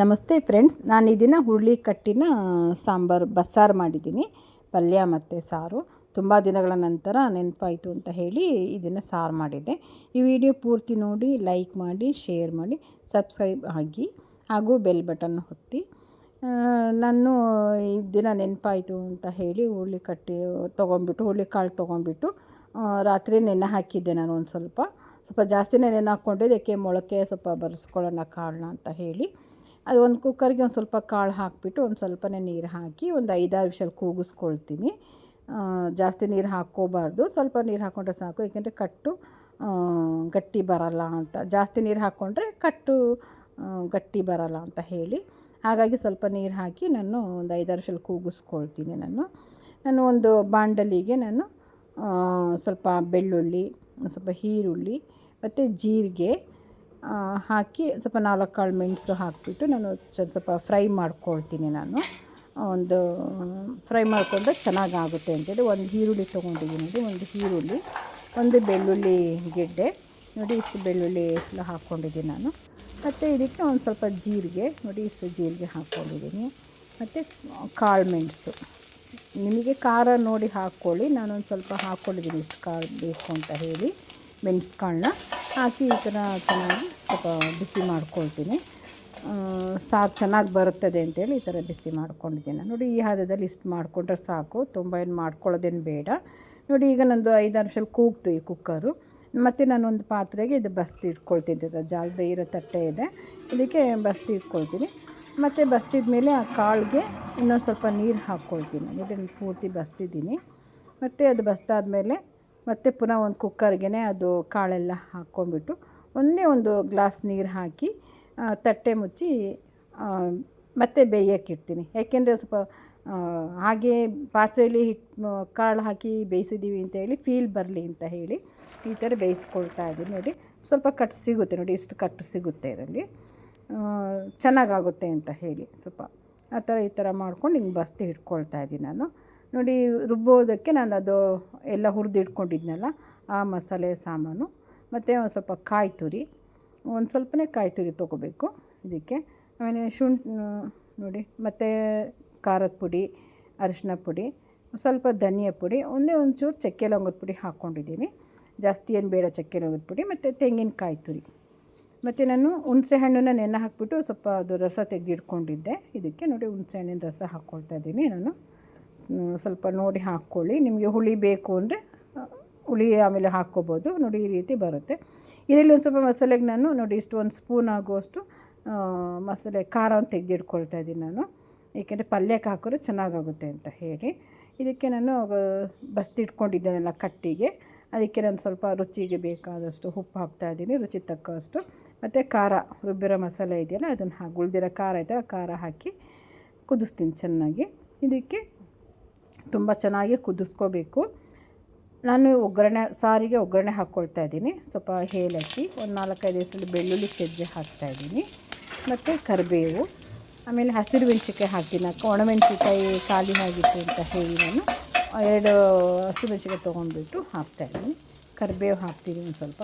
ನಮಸ್ತೆ ಫ್ರೆಂಡ್ಸ್, ನಾನು ಈ ದಿನ ಹುರುಳಿ ಕಟ್ಟಿನ ಸಾಂಬಾರು, ಬಸ್ಸಾರು ಮಾಡಿದ್ದೀನಿ, ಪಲ್ಯ ಮತ್ತು ಸಾರು. ತುಂಬ ದಿನಗಳ ನಂತರ ನೆನಪಾಯಿತು ಅಂತ ಹೇಳಿ ಇದನ್ನು ಸಾರು ಮಾಡಿದ್ದೆ ಈ ವಿಡಿಯೋ ಪೂರ್ತಿ ನೋಡಿ, ಲೈಕ್ ಮಾಡಿ, ಶೇರ್ ಮಾಡಿ, ಸಬ್ಸ್ಕ್ರೈಬ್ ಆಗಿ, ಹಾಗೂ ಬೆಲ್ ಬಟನ್ ಹೊತ್ತಿ ನಾನು ಈ ದಿನ ನೆನಪಾಯಿತು ಅಂತ ಹೇಳಿ ಹುರುಳಿ ಕಟ್ಟಿ, ತೊಗೊಂಬಿಟ್ಟು, ಹುರುಳಿ ಕಾಳು ತೊಗೊಂಬಿಟ್ಟು ರಾತ್ರಿ ನೆನೆ ಹಾಕಿದ್ದೆ ನಾನು ಒಂದು ಸ್ವಲ್ಪ. ಸ್ವಲ್ಪ ಜಾಸ್ತಿನೇ ನೆನೆ ಹಾಕ್ಕೊಂಡಿದ್ದೆ ಯಾಕೆ ಮೊಳಕೆ ಸ್ವಲ್ಪ ಬರೆಸ್ಕೊಳ್ಳೋಣ ಕಾಳನ್ನ ಅಂತ ಹೇಳಿ. ಅದು ಒಂದು ಕುಕ್ಕರ್ಗೆ ಒಂದು ಸ್ವಲ್ಪ ಕಾಳು ಹಾಕಿಬಿಟ್ಟು ಒಂದು ಸ್ವಲ್ಪನೇ ನೀರು ಹಾಕಿ ಒಂದು ಐದಾರು ವಿಷಲ್ ಕೂಗಿಸ್ಕೊಳ್ತೀನಿ. ಜಾಸ್ತಿ ನೀರು ಹಾಕ್ಕೋಬಾರ್ದು. ಸ್ವಲ್ಪ ನೀರು ಹಾಕ್ಕೊಂಡ್ರೆ ಸಾಕು. ಏಕೆಂದರೆ ಕಟ್ಟು ಗಟ್ಟಿ ಬರಲ್ಲ ಅಂತ. ಜಾಸ್ತಿ ನೀರು ಹಾಕ್ಕೊಂಡ್ರೆ ಕಟ್ಟು ಗಟ್ಟಿ ಬರಲ್ಲ ಅಂತ ಹೇಳಿ. ಹಾಗಾಗಿ ಸ್ವಲ್ಪ ನೀರು ಹಾಕಿ ನಾನು ಒಂದು ಐದಾರು ವಿಷಲ್ ಕೂಗಿಸ್ಕೊಳ್ತೀನಿ ನಾನು. ನಾನು ಒಂದು ಬಾಂಡಲಿಗೆ ನಾನು ಸ್ವಲ್ಪ ಬೆಳ್ಳುಳ್ಳಿ, ಸ್ವಲ್ಪ ಈರುಳ್ಳಿ, ಮತ್ತು ಜೀರಿಗೆ ಹಾಕಿ ಸ್ವಲ್ಪ ನಾಲ್ಕು ಕಾಳು ಮೆಣಸು ಹಾಕಿಬಿಟ್ಟು ನಾನು ಸ್ವಲ್ಪ ಫ್ರೈ ಮಾಡ್ಕೊಳ್ತೀನಿ ನಾನು. ಒಂದು ಫ್ರೈ ಮಾಡಿಕೊಂಡ್ರೆ ಚೆನ್ನಾಗಾಗುತ್ತೆ ಅಂತೇಳಿ ಒಂದು ಈರುಳ್ಳಿ ತೊಗೊಂಡಿದ್ದೀನಿ ನೋಡಿ, ಒಂದು ಈರುಳ್ಳಿ, ಒಂದು ಬೆಳ್ಳುಳ್ಳಿ ಗೆಡ್ಡೆ. ನೋಡಿ, ಇಷ್ಟು ಬೆಳ್ಳುಳ್ಳಿ ಎಸ್ಲು ಹಾಕ್ಕೊಂಡಿದ್ದೀನಿ ನಾನು. ಮತ್ತು ಇದಕ್ಕೆ ಒಂದು ಸ್ವಲ್ಪ ಜೀರಿಗೆ, ನೋಡಿ, ಇಷ್ಟು ಜೀರಿಗೆ ಹಾಕ್ಕೊಂಡಿದ್ದೀನಿ. ಮತ್ತು ಕಾಳು ಮೆಣಸು. ನಿಮಗೆ ಖಾರ ನೋಡಿ ಹಾಕ್ಕೊಳ್ಳಿ. ನಾನೊಂದು ಸ್ವಲ್ಪ ಹಾಕ್ಕೊಂಡಿದ್ದೀನಿ ಇಷ್ಟು ಕಾಳು ಬೇಕು ಅಂತ ಹೇಳಿ. ಮೆಣಸು ಕಾಳನ್ನ ಹಾಕಿ ಈ ಥರ ಚೆನ್ನಾಗಿ ಸ್ವಲ್ಪ ಬಿಸಿ ಮಾಡ್ಕೊಳ್ತೀನಿ. ಸಾರು ಚೆನ್ನಾಗಿ ಬರುತ್ತದೆ ಅಂತೇಳಿ ಈ ಥರ ಬಿಸಿ ಮಾಡ್ಕೊಂಡಿದ್ದೀನಿ ನೋಡಿ, ಈ ಹದದಲ್ಲಿ ಇಷ್ಟು ಮಾಡಿಕೊಂಡ್ರೆ ಸಾಕು. ತುಂಬ ಏನು ಮಾಡ್ಕೊಳ್ಳೋದೇನು ಬೇಡ. ನೋಡಿ, ಈಗ ನಂದು ಐದಾರು ವಿಷಲ್ ಕೂಗ್ತು ಈ ಕುಕ್ಕರು. ಮತ್ತು ನಾನೊಂದು ಪಾತ್ರೆಗೆ ಇದು ಬಸ್ತಿ ಇಟ್ಕೊಳ್ತೀನಿ. ಇದು ಜಾಲದ ಇರೋ ತಟ್ಟೆ ಇದೆ. ಇದಕ್ಕೆ ಬಸ್ತಿ ಇಟ್ಕೊಳ್ತೀನಿ. ಮತ್ತು ಬಸ್ತಿದ ಮೇಲೆ ಆ ಕಾಳಿಗೆ ಇನ್ನೊಂದು ಸ್ವಲ್ಪ ನೀರು ಹಾಕ್ಕೊಳ್ತೀನಿ. ನೋಡಿ, ನಾನು ಪೂರ್ತಿ ಬಸ್ತಿದ್ದೀನಿ. ಮತ್ತು ಅದು ಬಸ್ತಾದ್ಮೇಲೆ ಮತ್ತೆ ಪುನಃ ಒಂದು ಕುಕ್ಕರ್ಗೆ ಅದು ಕಾಳೆಲ್ಲ ಹಾಕ್ಕೊಂಡ್ಬಿಟ್ಟು ಒಂದೇ ಒಂದು ಗ್ಲಾಸ್ ನೀರು ಹಾಕಿ ತಟ್ಟೆ ಮುಚ್ಚಿ ಮತ್ತೆ ಬೇಯಕ್ಕಿಡ್ತೀನಿ ಯಾಕೆಂದರೆ ಸ್ವಲ್ಪ ಹಾಗೆ ಪಾತ್ರೆಯಲ್ಲಿ ಹಿಟ್ಟು ಕಾಳು ಹಾಕಿ ಬೇಯಿಸಿದ್ದೀವಿ ಅಂತ ಹೇಳಿ ಫೀಲ್ ಬರಲಿ ಅಂತ ಹೇಳಿ ಈ ಥರ ಬೇಯಿಸ್ಕೊಳ್ತಾ ಇದ್ದೀನಿ. ನೋಡಿ, ಸ್ವಲ್ಪ ಕಟ್ ಸಿಗುತ್ತೆ ನೋಡಿ, ಇಷ್ಟು ಕಟ್ಟು ಸಿಗುತ್ತೆ ಇದರಲ್ಲಿ. ಚೆನ್ನಾಗಾಗುತ್ತೆ ಅಂತ ಹೇಳಿ ಸ್ವಲ್ಪ ಆ ಥರ ಈ ಥರ ಮಾಡ್ಕೊಂಡು ಹಿಂಗೆ ಬಸ್ತಿ ಇಟ್ಕೊಳ್ತಾ ಇದ್ದೀನಿ ನಾನು. ನೋಡಿ ರುಬ್ಬೋದಕ್ಕೆ ನಾನು ಅದು ಎಲ್ಲ ಹುರಿದಿಟ್ಕೊಂಡಿದ್ನಲ್ಲ ಆ ಮಸಾಲೆ ಸಾಮಾನು, ಮತ್ತು ಒಂದು ಸ್ವಲ್ಪ ಕಾಯಿ ತುರಿ, ಒಂದು ಸ್ವಲ್ಪನೇ ಕಾಯಿ ತುರಿ ತೊಗೋಬೇಕು ಇದಕ್ಕೆ. ಆಮೇಲೆ ಶುಂಠಿ, ನೋಡಿ, ಮತ್ತು ಖಾರದ ಪುಡಿ, ಅರಿಶಿನ ಪುಡಿ, ಸ್ವಲ್ಪ ಧನಿಯಾ ಪುಡಿ, ಒಂದೇ ಒಂಚೂರು ಚಕ್ಕೆ ಲವಂಗದ ಪುಡಿ ಹಾಕ್ಕೊಂಡಿದ್ದೀನಿ. ಜಾಸ್ತಿ ಏನು ಬೇಡ ಚಕ್ಕೆ ಲವಂಗದ ಪುಡಿ, ಮತ್ತು ತೆಂಗಿನಕಾಯಿ ತುರಿ. ಮತ್ತು ನಾನು ಹುಣಸೆ ಹಣ್ಣನ್ನು ನೆನೆ ಹಾಕಿಬಿಟ್ಟು ಸ್ವಲ್ಪ ಅದು ರಸ ತೆಗೆದಿಟ್ಕೊಂಡಿದ್ದೆ. ಇದಕ್ಕೆ ನೋಡಿ ಹುಣಸೆ ಹಣ್ಣಿನ ರಸ ಹಾಕ್ಕೊಳ್ತಾ ಇದ್ದೀನಿ ನಾನು. ಸ್ವಲ್ಪ ನೋಡಿ ಹಾಕ್ಕೊಳ್ಳಿ. ನಿಮಗೆ ಹುಳಿ ಬೇಕು ಅಂದರೆ, ಹುಳಿ ಆಮೇಲೆ ಹಾಕ್ಕೋಬೋದು. ನೋಡಿ ಈ ರೀತಿ ಬರುತ್ತೆ. ಇದರಲ್ಲಿ ಒಂದು ಸ್ವಲ್ಪ ಮಸಾಲೆಗೆ ನಾನು ನೋಡಿ, ಇಷ್ಟು ಒಂದು ಸ್ಪೂನ್ ಆಗುವಷ್ಟು ಮಸಾಲೆ ಖಾರ ಅಂತ ತೆಗೆದಿಟ್ಕೊಳ್ತಾ ಇದ್ದೀನಿ ನಾನು. ಏಕೆಂದರೆ ಪಲ್ಯಕ್ಕೆ ಹಾಕಿದ್ರೆ ಚೆನ್ನಾಗಾಗುತ್ತೆ ಅಂತ ಹೇಳಿ. ಇದಕ್ಕೆ ನಾನು ಬಸ್ತಿಟ್ಕೊಂಡಿದ್ದೇನಲ್ಲ ಕಟ್ಟಿಗೆ. ಅದಕ್ಕೆ ನಾನು ಸ್ವಲ್ಪ ರುಚಿಗೆ ಬೇಕಾದಷ್ಟು ಉಪ್ಪು ಹಾಕ್ತಾ ಇದ್ದೀನಿ, ರುಚಿ ತಕ್ಕಷ್ಟು. ಮತ್ತು ಖಾರ, ರುಬ್ಬಿರೋ ಮಸಾಲೆ ಇದೆಯಲ್ಲ, ಅದನ್ನು ಹಾಕಿ, ಉಳ್ದಿರೋ ಖಾರ ಇದೆ ಆ ಖಾರ ಹಾಕಿ ಕುದಿಸ್ತೀನಿ ಚೆನ್ನಾಗಿ. ಇದಕ್ಕೆ ತುಂಬ ಚೆನ್ನಾಗಿ ಕುದಿಸ್ಕೋಬೇಕು. ನಾನು ಒಗ್ಗರಣೆ, ಸಾರಿಗೆ ಒಗ್ಗರಣೆ ಹಾಕ್ಕೊಳ್ತಾ ಇದ್ದೀನಿ. ಸ್ವಲ್ಪ ಏಲಕ್ಕಿ ಒಂದು ನಾಲ್ಕೈದು ಹೆಸರು ಬೆಳ್ಳುಳ್ಳಿ ಸಜ್ಜೆ ಹಾಕ್ತಾ ಇದ್ದೀನಿ. ಮತ್ತು ಕರಿಬೇವು, ಆಮೇಲೆ ಹಸಿರು ಮೆಣಸಿನ್ಕಾಯಿ ಹಾಕ್ತೀನಿ. ಅಕ್ಕ ಒಣಮೆಣಸಿನ್ಕಾಯಿ ಖಾಲಿ ಆಗಿತ್ತು ಅಂತ ಹೇಳಿ ನಾನು ಎರಡು ಹಸಿರು ಮೆಣಸಿನ್ಕಾಯಿ ತೊಗೊಂಡ್ಬಿಟ್ಟು ಹಾಕ್ತಾಯಿದ್ದೀನಿ ಕರಿಬೇವು ಹಾಕ್ತೀನಿ ಒಂದು ಸ್ವಲ್ಪ.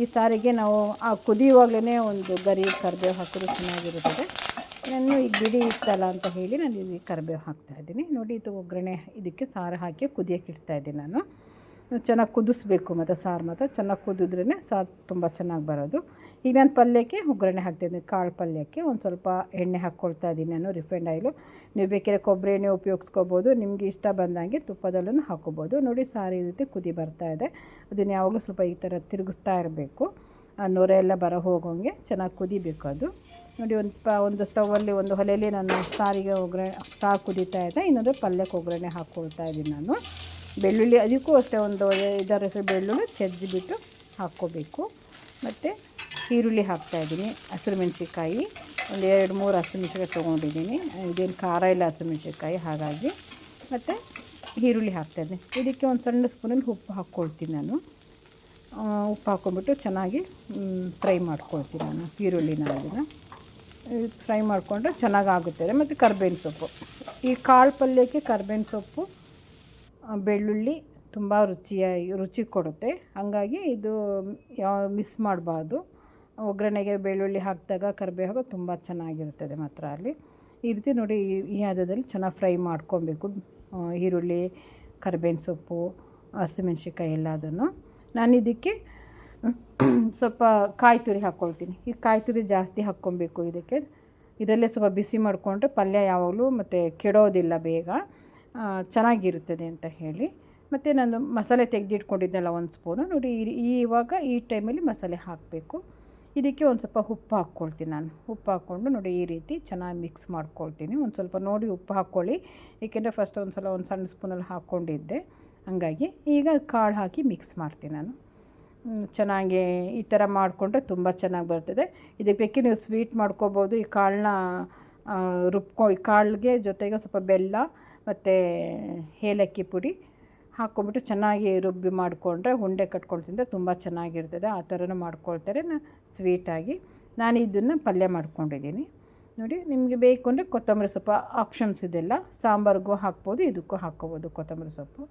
ಈ ಸಾರಿಗೆ ನಾವು, ಆ ಕುದಿಯುವಾಗಲೇ ಒಂದು ಗರಿ ಕರಿಬೇವು ಹಾಕಿದ್ರೆ ಚೆನ್ನಾಗಿರುತ್ತದೆ. ನಾನು ಈಗ ಬಿಡಿ ಇತ್ತಲ್ಲ ಅಂತ ಹೇಳಿ ನಾನು ಇಲ್ಲಿ ಕರಿಬೇವು ಹಾಕ್ತಾಯಿದ್ದೀನಿ ನೋಡಿ, ಇದು ಒಗ್ಗರಣೆ ಇದಕ್ಕೆ ಸಾರು ಹಾಕಿ ಕುದಿಯೋಕೆ ಇಡ್ತಾಯಿದ್ದೀನಿ ನಾನು. ಚೆನ್ನಾಗಿ ಕುದಿಸ್ಬೇಕು ಮತ್ತು ಸಾರು ಮಾತ್ರ. ಚೆನ್ನಾಗಿ ಕುದಿದ್ರೇ ಸಾರು ತುಂಬ ಚೆನ್ನಾಗಿ ಬರೋದು. ಈಗ ನಾನು ಪಲ್ಯಕ್ಕೆ ಒಗ್ಗರಣೆ ಹಾಕ್ತಾಯಿದ್ದೀನಿ ಕಾಳು ಪಲ್ಯಕ್ಕೆ ಒಂದು ಸ್ವಲ್ಪ ಎಣ್ಣೆ ಹಾಕ್ಕೊಳ್ತಾ ಇದ್ದೀನಿ ನಾನು, ರಿಫೈಂಡ್ ಆಯಿಲು. ನೀವು ಬೇಕಿದ್ರೆ ಕೊಬ್ಬರಿ ಎಣ್ಣೆ ಉಪಯೋಗಿಸ್ಕೋಬೋದು. ನಿಮಗೆ ಇಷ್ಟ ಬಂದಂಗೆ ತುಪ್ಪದಲ್ಲೂ ಹಾಕ್ಕೋಬೋದು. ನೋಡಿ, ಸಾರು ಈ ರೀತಿ ಕುದಿ ಬರ್ತಾ ಇದೆ. ಅದನ್ನು ಯಾವಾಗಲೂ ಸ್ವಲ್ಪ ಈ ಥರ ತಿರುಗಿಸ್ತಾ ಇರಬೇಕು. ಆ ನೊರೆ ಎಲ್ಲ ಬರ ಹೋಗೋಂಗೆ ಚೆನ್ನಾಗಿ ಕುದಿಬೇಕು ಅದು. ನೋಡಿ ಒಂದು ಪ, ಒಂದು ಸ್ಟವಲ್ಲಿ ಒಂದು ಒಲೆಯಲ್ಲಿ ನಾನು ಸಾರಿಗೆ ಒಗ್ಗರಣೆ ಸಾರು ಕುದೀತಾ ಇದ್ದೆ. ಇನ್ನೊಂದು ಪಲ್ಯಕ್ಕೆ ಒಗ್ಗರಣೆ ಹಾಕ್ಕೊಳ್ತಾ ಇದ್ದೀನಿ ನಾನು. ಬೆಳ್ಳುಳ್ಳಿ ಅದಕ್ಕೂ ಅಷ್ಟೇ ಒಂದು ಹೆಸರು ಬೆಳ್ಳುಳ್ಳಿ ಚೆಜ್ಜಿಬಿಟ್ಟು ಹಾಕ್ಕೋಬೇಕು. ಮತ್ತು ಈರುಳ್ಳಿ ಹಾಕ್ತಾಯಿದ್ದೀನಿ ಹಸಿರು ಮೆಣಸಿನ್ಕಾಯಿ. ಒಂದು ಎರಡು, ಮೂರು ಹಸಿರು ಮೆಣಸಿನ್ಕಾಯಿ ತೊಗೊಂಡಿದ್ದೀನಿ. ಇದೇನು ಖಾರ ಇಲ್ಲ ಹಸಿರು ಮೆಣಸಿನ್ಕಾಯಿ, ಹಾಗಾಗಿ. ಮತ್ತು ಈರುಳ್ಳಿ ಹಾಕ್ತಾಯಿದ್ದೀನಿ ಇದಕ್ಕೆ ಒಂದು ಸಣ್ಣ ಸ್ಪೂನಲ್ಲಿ ಉಪ್ಪು ಹಾಕ್ಕೊಳ್ತೀನಿ ನಾನು. ಉಪ್ಪು ಹಾಕ್ಕೊಂಬಿಟ್ಟು ಚೆನ್ನಾಗಿ ಫ್ರೈ ಮಾಡ್ಕೊಳ್ತೀನಿ ನಾನು, ಈರುಳ್ಳಿನ ಅದನ್ನು ಫ್ರೈ ಮಾಡಿಕೊಂಡ್ರೆ ಚೆನ್ನಾಗಾಗುತ್ತದೆ ಮತ್ತು ಕರ್ಬೇವಿನ ಸೊಪ್ಪು. ಈ ಕಾಳು ಪಲ್ಯಕ್ಕೆ ಕರ್ಬೇವಿನ ಸೊಪ್ಪು ಬೆಳ್ಳುಳ್ಳಿ ತುಂಬ ರುಚಿಯಾಗಿ, ರುಚಿ ಕೊಡುತ್ತೆ. ಹಾಗಾಗಿ ಇದು ಯಾವ ಮಿಸ್ ಮಾಡಬಾರ್ದು. ಒಗ್ಗರಣೆಗೆ ಬೆಳ್ಳುಳ್ಳಿ ಹಾಕಿದಾಗ ಕರಿಬೇವು ಹಾಕೋ ತುಂಬ ಚೆನ್ನಾಗಿರುತ್ತದೆ ಮಾತ್ರ ಅಲ್ಲಿ. ಈ ರೀತಿ ನೋಡಿ, ಈ- ಹದದಲ್ಲಿ ಚೆನ್ನಾಗಿ ಫ್ರೈ ಮಾಡ್ಕೊಬೇಕು ಈರುಳ್ಳಿ, ಕರ್ಬೇವಿನ ಸೊಪ್ಪು ಹಸಿಮೆಣ್ಸಿಕಾಯಿ ಎಲ್ಲದನ್ನು. ನಾನು ಇದಕ್ಕೆ ಸ್ವಲ್ಪ ಕಾಯಿ ತುರಿ ಹಾಕ್ಕೊಳ್ತೀನಿ ಈ ಕಾಯಿ ತುರಿ ಜಾಸ್ತಿ ಹಾಕ್ಕೊಬೇಕು ಇದಕ್ಕೆ. ಇದರಲ್ಲೇ ಸ್ವಲ್ಪ ಬಿಸಿ ಮಾಡಿಕೊಂಡ್ರೆ ಪಲ್ಯ ಯಾವಾಗಲೂ ಮತ್ತು ಕೆಡೋದಿಲ್ಲ ಬೇಗ. ಚೆನ್ನಾಗಿರುತ್ತದೆ ಅಂತ ಹೇಳಿ. ಮತ್ತು ನಾನು ಮಸಾಲೆ ತೆಗೆದಿಟ್ಕೊಂಡಿದ್ದೆಲ್ಲ ಒಂದು ಸ್ಪೂನು. ನೋಡಿ, ಈ ಇವಾಗ ಈ ಟೈಮಲ್ಲಿ ಮಸಾಲೆ ಹಾಕಬೇಕು. ಇದಕ್ಕೆ ಒಂದು ಸ್ವಲ್ಪ ಉಪ್ಪು ಹಾಕ್ಕೊಳ್ತೀನಿ ನಾನು. ಉಪ್ಪು ಹಾಕ್ಕೊಂಡು ನೋಡಿ ಈ ರೀತಿ ಚೆನ್ನಾಗಿ ಮಿಕ್ಸ್ ಮಾಡ್ಕೊಳ್ತೀನಿ. ಒಂದು ಸ್ವಲ್ಪ ನೋಡಿ ಉಪ್ಪು ಹಾಕ್ಕೊಳ್ಳಿ. ಏಕೆಂದರೆ ಫಸ್ಟ್ ಒಂದು ಸಲ ಒಂದು ಸಣ್ಣ ಸ್ಪೂನಲ್ಲಿ ಹಾಕ್ಕೊಂಡಿದ್ದೆ. ಹಂಗಾಗಿ ಈಗ ಕಾಳು ಹಾಕಿ ಮಿಕ್ಸ್ ಮಾಡ್ತೀನಿ ನಾನು. ಚೆನ್ನಾಗಿ ಈ ಥರ ಮಾಡಿಕೊಂಡ್ರೆ ತುಂಬ ಚೆನ್ನಾಗಿ ಬರ್ತದೆ. ಇದಕ್ಕೆ ಬೇಕಿ ನೀವು ಸ್ವೀಟ್ ಮಾಡ್ಕೋಬೋದು. ಈ ಕಾಳನ್ನ ರುಬ್ಕೊ, ಈ ಕಾಳಿಗೆ ಜೊತೆಗೆ ಸ್ವಲ್ಪ ಬೆಲ್ಲ ಮತ್ತು ಏಲಕ್ಕಿ ಪುಡಿ ಹಾಕ್ಕೊಂಬಿಟ್ಟು ಚೆನ್ನಾಗಿ ರುಬ್ಬಿ ಮಾಡಿಕೊಂಡ್ರೆ ಉಂಡೆ ಕಟ್ಕೊಂಡು ತಿಂದರೆ ತುಂಬ ಚೆನ್ನಾಗಿರ್ತದೆ. ಆ ಥರನೂ ಮಾಡ್ಕೊಳ್ತಾರೆ ನಾನು ಸ್ವೀಟಾಗಿ ನಾನು ಇದನ್ನು ಪಲ್ಯ ಮಾಡ್ಕೊಂಡಿದ್ದೀನಿ. ನೋಡಿ, ನಿಮಗೆ ಬೇಕು ಅಂದರೆ ಕೊತ್ತಂಬರಿ ಸೊಪ್ಪು ಆಪ್ಷನ್ಸ್ ಇದೆಲ್ಲ. ಸಾಂಬಾರಿಗೂ ಹಾಕ್ಬೋದು, ಇದಕ್ಕೂ ಹಾಕ್ಕೋಬೋದು ಕೊತ್ತಂಬರಿ ಸೊಪ್ಪು.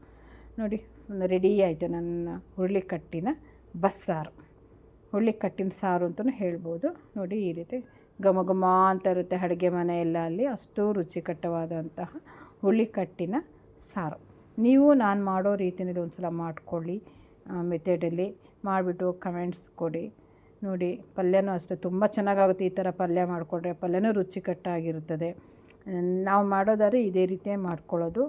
ನೋಡಿ ರೆಡಿ ಆಯಿತು ನನ್ನ ಹುರುಳಿಕಟ್ಟಿನ ಬಸ್ಸಾರು. ಹುರುಳಿಕಟ್ಟಿನ ಸಾರು ಅಂತಲೂ ಹೇಳ್ಬೋದು. ನೋಡಿ, ಈ ರೀತಿ ಘಮ ಘಮ ಅಂತ ಇರುತ್ತೆ ಅಡುಗೆ ಮನೆ ಎಲ್ಲ ಅಲ್ಲಿ. ಅಷ್ಟು ರುಚಿಕಟ್ಟವಾದಂತಹ ಹುರುಳಿಕಟ್ಟಿನ ಸಾರು. ನೀವು ನಾನು ಮಾಡೋ ರೀತಿಯಲ್ಲಿ ಒಂದು ಸಲ ಮಾಡಿಕೊಳ್ಳಿ ಮೆಥಡಲ್ಲಿ ಮಾಡಿಬಿಟ್ಟು ಕಮೆಂಟ್ಸ್ ಕೊಡಿ. ನೋಡಿ, ಪಲ್ಯನೂ ಅಷ್ಟೇ. ತುಂಬ ಚೆನ್ನಾಗಾಗುತ್ತೆ ಈ ಥರ ಪಲ್ಯ ಮಾಡಿಕೊಂಡ್ರೆ. ಪಲ್ಯನೂ ರುಚಿಕಟ್ಟಾಗಿರುತ್ತದೆ. ನಾವು ಮಾಡೋದಾದ್ರೆ ಇದೇ ರೀತಿಯೇ ಮಾಡ್ಕೊಳ್ಳೋದು.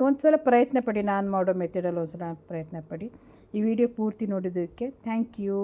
ಒಂದು ಸಲ ಪ್ರಯತ್ನ ಪಡಿ ನಾನು ಮಾಡೋ ಮೆಥಡಲ್ಲಿ ಒಂದು ಸಲ ಪ್ರಯತ್ನ ಪಡಿ ಈ ವಿಡಿಯೋ ಪೂರ್ತಿ ನೋಡಿದ್ದಕ್ಕೆ ಥ್ಯಾಂಕ್ ಯು